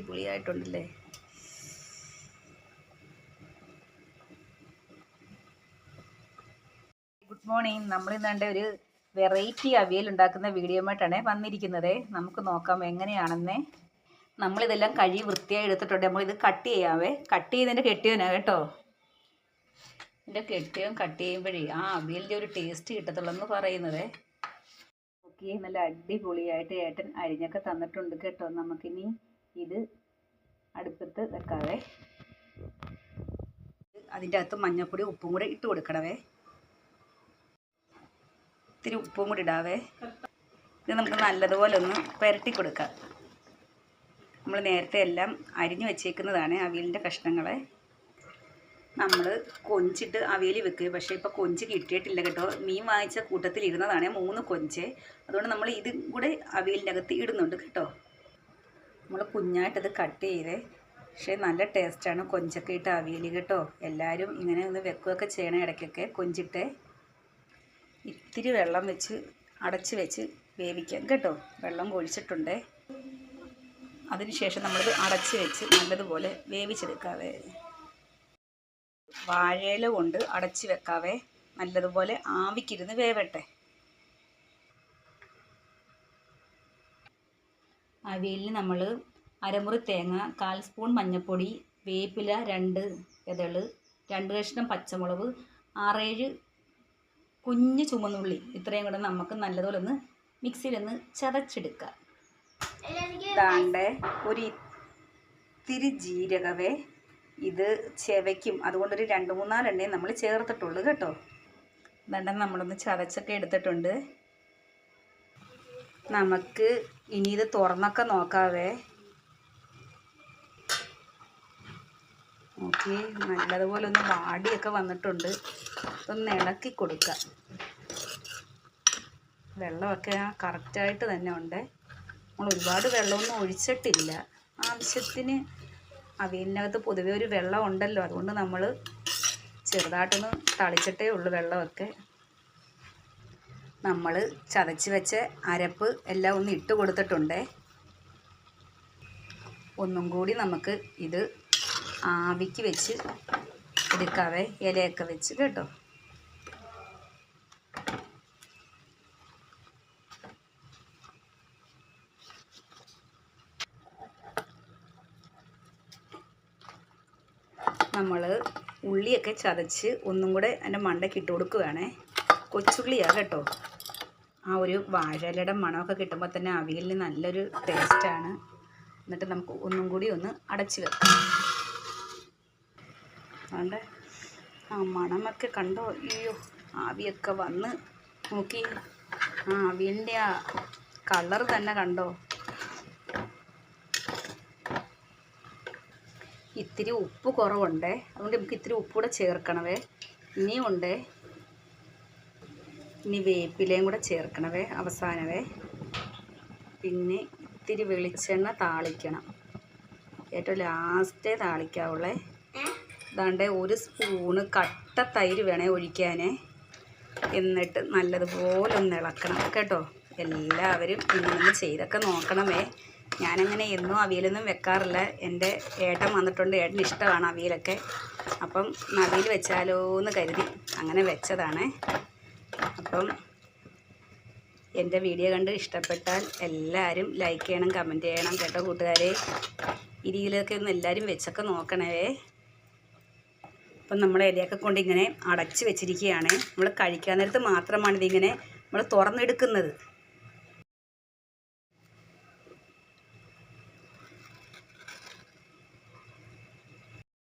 അടിപൊളിയായിട്ടുണ്ടല്ലേ? Good morning നമ്മൾ ഇന്നാണ്ട് ഒരു variety avial ഉണ്ടാക്കുന്ന വീഡിയോമായിട്ടാണ് വന്നിരിക്കുന്നത്. നമുക്ക് നോക്കാം എങ്ങനെയാണെന്ന്. നമ്മളിതെല്ലാം കഴുകി വൃത്തിയായി എടുത്തിട്ടുണ്ട്. നമ്മളിത് കട്ട് ചെയ്യാവേ. കട്ട് ചെയ്തതിന്റെ കെട്ടിയവനാണ് കേട്ടോ? എന്റെ കെട്ടിയവൻ കട്ട് ചെയ്യുമ്പോഴേ ആ അവിയലിന്റെ ഒരു ടേസ്റ്റ് കിട്ടത്തുള്ളൂ എന്ന് പറയുന്നത്. നല്ല അടിപൊളിയായിട്ട് ഏട്ടൻ അരിഞ്ഞൊക്കെ തന്നിട്ടുണ്ട് കേട്ടോ. നമുക്കിനി ഇത് അടുപ്പത്ത് വെക്കാവേ. അതിന്റെ അകത്ത് മഞ്ഞൾപ്പൊടി ഉപ്പും കൂടെ ഇട്ട് കൊടുക്കണവേ. ഇത്തിരി ഉപ്പും കൂടി ഇടാവേ. ഇത് നമുക്ക് നല്ലതുപോലെ ഒന്ന് പുരട്ടി കൊടുക്കാം. നമ്മൾ നേരത്തെ എല്ലാം അരിഞ്ഞു വെച്ചേക്കുന്നതാണ് അവിയലിന്റെ കഷ്ണങ്ങളെ. നമ്മൾ കൊഞ്ചിട്ട് അവിയൽ വെക്കുക പക്ഷേ ഇപ്പോൾ കൊഞ്ച് കിട്ടിയിട്ടില്ല കേട്ടോ. മീൻ വാങ്ങിച്ച കൂട്ടത്തിൽ ഇരുന്നതാണ് മൂന്ന് കൊഞ്ച്. അതുകൊണ്ട് നമ്മൾ ഇതും കൂടെ അവിയലിന്റെ അകത്ത് ഇടുന്നുണ്ട് കേട്ടോ. നമ്മൾ കുഞ്ഞായിട്ടത് കട്ട് ചെയ്തേ പക്ഷേ നല്ല ടേസ്റ്റാണ് കൊഞ്ചൊക്കെ ഇട്ട് അവിയൽ കേട്ടോ. എല്ലാവരും ഇങ്ങനെ ഒന്ന് വെക്കുകയൊക്കെ ചെയ്യണം ഇടയ്ക്കൊക്കെ. കൊഞ്ചിട്ട് ഇത്തിരി വെള്ളം വെച്ച് അടച്ച് വെച്ച് വേവിക്കാം കേട്ടോ. വെള്ളം കൊഴിച്ചിട്ടുണ്ട്. അതിനുശേഷം നമ്മളിത് അടച്ച് വെച്ച് നല്ലതുപോലെ വേവിച്ചെടുക്കാവേ. വാഴയില കൊണ്ട് അടച്ച് വെക്കാവേ. നല്ലതുപോലെ ആവിക്കിരുന്ന് വേവട്ടെ. അവിയലിന് നമ്മൾ അരമുറി തേങ്ങ കാൽ സ്പൂൺ മഞ്ഞൾപ്പൊടി വേപ്പില രണ്ട് ഇതൾ രണ്ട് കഷ്ണം പച്ചമുളക് ആറേഴ് കുഞ്ഞ് ചുമന്നുള്ളി. ഇത്രയും കൂടെ നമുക്ക് നല്ലതുപോലെ ഒന്ന് മിക്സിയിലൊന്ന് ചതച്ചെടുക്കാം. ദാണ്ടെ ഒരു ഇത്തിരി ജീരകവേ ഇത് ചെവയ്ക്കും. അതുകൊണ്ടൊരു രണ്ട് മൂന്നാലെണ്ണേ നമ്മൾ ചേർത്തിട്ടുള്ളൂ കേട്ടോ. ദണ്ടം നമ്മളൊന്ന് ചതച്ചൊക്കെ എടുത്തിട്ടുണ്ട്. നമുക്ക് ഇനി ഇത് തുറന്നൊക്കെ നോക്കാവേ. ഓക്കെ നല്ലതുപോലെ ഒന്ന് വാടിയൊക്കെ വന്നിട്ടുണ്ട്. ഒന്ന് ഇളക്കി കൊടുക്കുക വെള്ളമൊക്കെ കറക്റ്റായിട്ട് തന്നെ ഉണ്ട്. നമ്മൾ ഒരുപാട് വെള്ളമൊന്നും ഒഴിച്ചിട്ടില്ല. ആവശ്യത്തിന് അവിയലിനകത്ത് പൊതുവേ ഒരു വെള്ളം ഉണ്ടല്ലോ. അതുകൊണ്ട് നമ്മൾ ചെറുതായിട്ടൊന്ന് തളിച്ചിട്ടേ ഉള്ളൂ വെള്ളമൊക്കെ. നമ്മൾ ചതച്ച് വെച്ച അരപ്പ് എല്ലാം ഒന്ന് ഇട്ട് കൊടുത്തിട്ടുണ്ട്. ഒന്നും കൂടി നമുക്ക് ഇത് ആവിക്ക് വെച്ച് എടുക്കാവേ ഇലയൊക്കെ വെച്ച് കേട്ടോ. നമ്മൾ ഉള്ളിയൊക്കെ ചതച്ച് ഒന്നും കൂടെ അതിന്റെ മണ്ടയ്ക്ക് ഇട്ട് കൊടുക്കുകയാണേ കൊച്ചുള്ളിയാണ് കേട്ടോ. ആ ഒരു വാഴയിലയുടെ മണമൊക്കെ കിട്ടുമ്പോൾ തന്നെ അവിയലിന് നല്ലൊരു ടേസ്റ്റാണ് എന്നിട്ട് നമുക്ക് ഒന്നും കൂടി ഒന്ന് അടച്ച് വെക്കാം. അതുകൊണ്ട് ആ മണമൊക്കെ കണ്ടോ? അയ്യോ ആവിയൊക്കെ വന്ന് നോക്കി. ആ അവിയലിന്റെ ആ കളർ തന്നെ കണ്ടോ? ഇത്തിരി ഉപ്പ് കുറവുണ്ടേ? അതുകൊണ്ട് നമുക്ക് ഇത്തിരി ഉപ്പ് കൂടെ ചേർക്കണവേ ഇനിയും ഉണ്ടേ? ഇനി വേപ്പിലയും കൂടെ ചേർക്കണവേ അവസാനവേ. പിന്നെ ഇത്തിരി വെളിച്ചെണ്ണ താളിക്കണം. ഏറ്റവും ലാസ്റ്റേ താളിക്കാവുള്ളേ. ഇതാണ്ട് ഒരു സ്പൂണ് കട്ട തൈര് വേണേ ഒഴിക്കാനേ. എന്നിട്ട് നല്ലതുപോലെ ഒന്ന് ഇളക്കണം കേട്ടോ. എല്ലാവരും ഇങ്ങനെ ചെയ്തൊക്കെ നോക്കണമേ. ഞാനങ്ങനെ എന്നും അവിയലൊന്നും വെക്കാറില്ല. എന്റെ ഏട്ടൻ വന്നിട്ടുണ്ട് ഏട്ടന് ഇഷ്ടമാണ് അവിയലൊക്കെ. അപ്പം അവിയൽ വെച്ചാലോ എന്ന് കരുതി. അങ്ങനെ വെച്ചതാണ്. അപ്പം എന്റെ വീഡിയോ കണ്ട് ഇഷ്ടപ്പെട്ടാൽ എല്ലാവരും ലൈക്ക് ചെയ്യണം കമന്റ് ചെയ്യണം കേട്ടോ കൂട്ടുകാരെ. ഈ രീതിയിലൊക്കെ ഒന്ന് എല്ലാവരും വെച്ചൊക്കെ നോക്കണേ അപ്പം നമ്മൾ ഇലയൊക്കെ കൊണ്ട് ഇങ്ങനെ അടച്ച് വെച്ചിരിക്കുകയാണ്. നമ്മൾ കഴിക്കാൻ നേരത്ത് മാത്രമാണ് ഇതിങ്ങനെ നമ്മൾ തുറന്നെടുക്കുന്നത്.